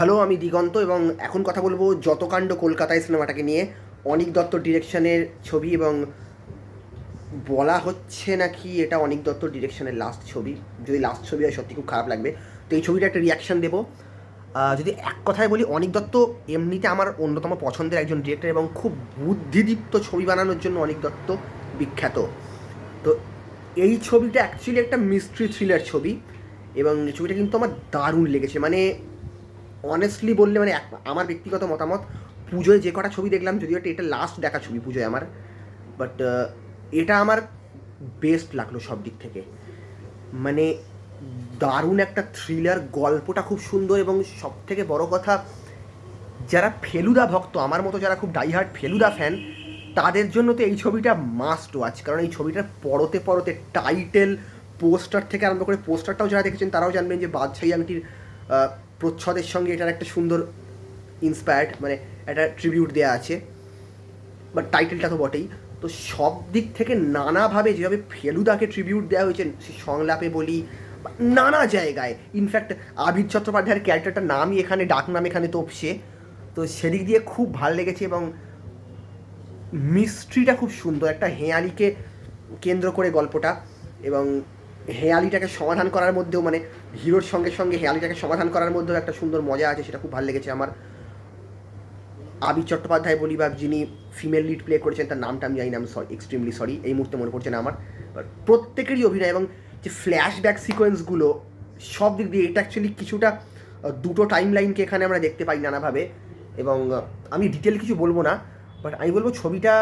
Hello, আমি দিগন্ত এবং এখন কথা বলব যতকাণ্ড কলকাতায় সিনেমাটাকে নিয়ে। অনিক দত্ত ডিরেকশনের ছবি এবং বলা হচ্ছে নাকি এটা অনিক দত্ত ডিরেকশনের লাস্ট ছবি। যদি লাস্ট ছবি হয়, সত্যি খুব খারাপ লাগবে। তো এই ছবিটা একটা রিয়াকশান দেবো। যদি এক কথায় বলি, অনিক দত্ত এমনিতে আমার অন্যতম পছন্দের একজন ডিরেক্টর এবং খুব বুদ্ধিদীপ্ত ছবি বানানোর জন্য অনিক দত্ত বিখ্যাত। তো এই ছবিটা অ্যাকচুয়ালি একটা মিস্ট্রি থ্রিলার ছবি এবং ছবিটা কিন্তু আমার দারুণ লেগেছে। মানে অনেস্টলি বললে মানে এক- আমার ব্যক্তিগত মতামত, পুজোয় যে কটা ছবি দেখলাম, যদিও এটা লাস্ট দেখা ছবি পুজোয় আমার বাট এটা আমার বেস্ট লাগল সব দিক থেকে। মানে দারুণ একটা থ্রিলার গল্পটা খুব সুন্দর এবং সব থেকে বড় কথা, যারা ফেলুদা ভক্ত, আমার মতো যারা খুব ডাইহার্ট ফেলুদা ফ্যান তাদের জন্য তো এই ছবিটা মাস্ট ওয়াচ কারণ এই ছবিটার পরতে পরতে টাইটেল পোস্টার থেকে আরম্ভ করে পোস্টারটাও যারা দেখেছেন, তারাও জানবেন যে বাদশাহী আংটির প্রচ্ছদের সঙ্গে এটার একটা সুন্দর ইন্সপায়ার্ড মানে একটা ট্রিবিউট দেওয়া আছে। বাট টাইটেলটা তো বটেই। তো সব দিক থেকে নানাভাবে যেভাবে ফেলুদাকে ট্রিবিউট দেওয়া হয়েছে, সে সংলাপে বলি নানা জায়গায়। ইনফ্যাক্ট আবির চট্টোপাধ্যায়ের ক্যারেক্টারটার নামই এখানে ডাক নাম এখানে তোপসে তো সেদিক দিয়ে খুব ভালো লেগেছে এবং মিস্ট্রিটা খুব সুন্দর। একটা হেয়ালিকে কেন্দ্র করে গল্পটা এবং হেয়ালিটাকে সমাধান করার মধ্যেও মানে হিরোর সঙ্গে সঙ্গে হেয়ালিটাকে সমাধান করার মধ্যেও একটা সুন্দর মজা আছে, সেটা খুব ভালো লেগেছে আমার। আবি চট্টোপাধ্যায় বলি বা যিনি ফিমেল লিড প্লে করেছেন, তার নামটা আমি জানি না, আমি সরি এক্সট্রিমলি সরি এই মুহূর্তে মনে পড়ছে না আমার। প্রত্যেকেরই অভিনয় এবং যে ফ্ল্যাশব্যাক সিকোয়েন্সগুলো সব দিক দিয়ে এটা অ্যাকচুয়ালি কিছুটা দুটো টাইম লাইনকে এখানে আমরা দেখতে পাই নানাভাবে। এবং আমি ডিটেল কিছু বলব না বাট আমি বলব ছবিটা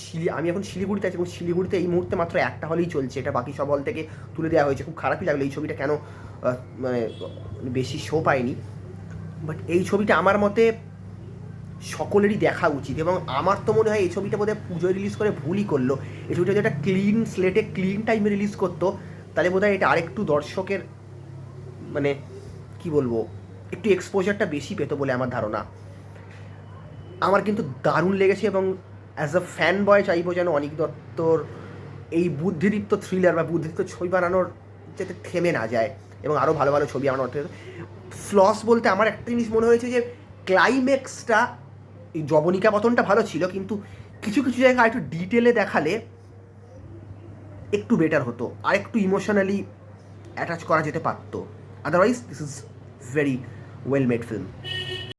শিলি আমি এখন শিলিগুড়িতে আছি এবং শিলিগুড়িতে এই মুহূর্তে মাত্র একটা হলেই চলছে। এটা বাকি সব হল থেকে তুলে দেওয়া হয়েছে। খুব খারাপই লাগল এই ছবিটা কেন মানে বেশি শো পায়নি। বাট এই ছবিটা আমার মতে সকলেরই দেখা উচিত এবং আমার তো মনে হয় এই ছবিটা বোধহয় পুজোয় রিলিজ করে ভুলই করল। এই ছবিটা যদি একটা ক্লিন স্লেটে ক্লিন টাইমে রিলিজ করতো, তাহলে বোধহয় এটা আরেকটু দর্শকের মানে কি বলব, একটু এক্সপোজারটা বেশি পেতো বলে আমার ধারণা। আমার কিন্তু দারুণ লেগেছে এবং অ্যাজ আ ফ্যান বয় চাইব যেন অনিক দত্তর এই বুদ্ধিদীপ্ত থ্রিলার বা বুদ্ধিদীপ্ত ছবি বানানোর যাতে থেমে না যায় এবং আরও ভালো ভালো ছবি আমার অর্থে ফ্লস বলতে আমার একটা জিনিস মনে হয়েছে যে ক্লাইম্যাক্সটা এই জবনিকা পতনটা ভালো ছিল, কিন্তু কিছু কিছু জায়গায় একটু ডিটেলে দেখালে একটু বেটার হতো আর একটু ইমোশনালি অ্যাটাচ করা যেতে পারতো। Otherwise this is very well made film